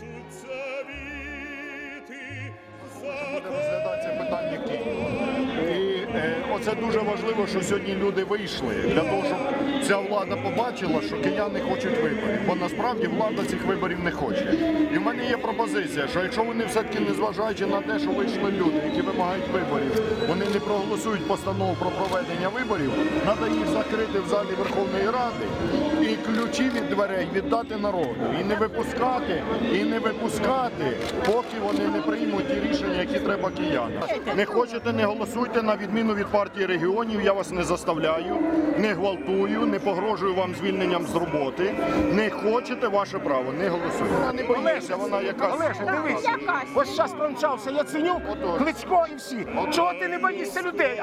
колишуться віти буде оце дуже важливо, що сьогодні люди вийшли для того, щоб ця влада побачила, що кияни хочуть виборів. Бо насправді влада цих виборів не хоче. І в мене є пропозиція, що якщо вони все-таки не зважаючи на те, що вийшли люди, які вимагають виборів, вони не проголосують постанову про проведення виборів, треба їх закрити в залі Верховної Ради і ключі від дверей віддати народу. І не випускати, і не випускати, поки вони не приймуть ті рішення, які треба киянам. Не хочете, не голосуйте на відміну від партії регіонів. Я вас не заставляю, не гвалтую, не погрожую вам звільненням з роботи. Не хочете ваше право, не голосуйте. Вона не боїться, вона якась. Олеже, дивись, ось зараз промчався Яценюк. Кличко і всі. Чого ти не боїшся людей?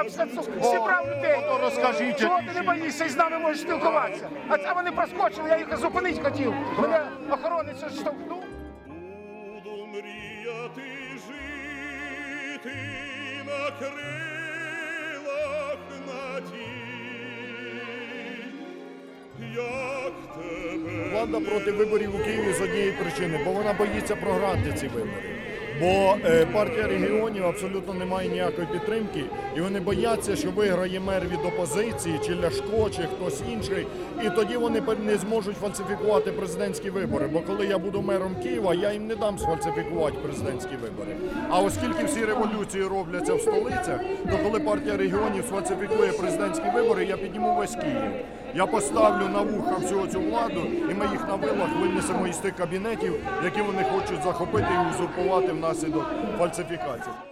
Всі прав людей. ото розкажіть, Чого ти не боїшся і з нами можеш спілкуватися? А це вони проскочили, я їх зупинити хотів. Мене охоронець штовхнув. Буду мріяти жити на крилах Влада проти виборів у Києві з однієї причини, бо вона боїться програти ці вибори. Бо е, партія регіонів абсолютно не має ніякої підтримки, і вони бояться, що виграє мер від опозиції, чи Ляшко, чи хтось інший. І тоді вони не зможуть фальсифікувати президентські вибори. Бо коли я буду мером Києва, я їм не дам сфальсифікувати президентські вибори. А оскільки всі революції робляться в столицях, то коли партія регіонів сфальсифікує президентські вибори, я підніму весь Київ. Я поставлю на вуха всю цю владу, і ми їх на вилах винесемо із тих кабінетів, які вони хочуть захопити і узурпувати внаслідок фальсифікацій.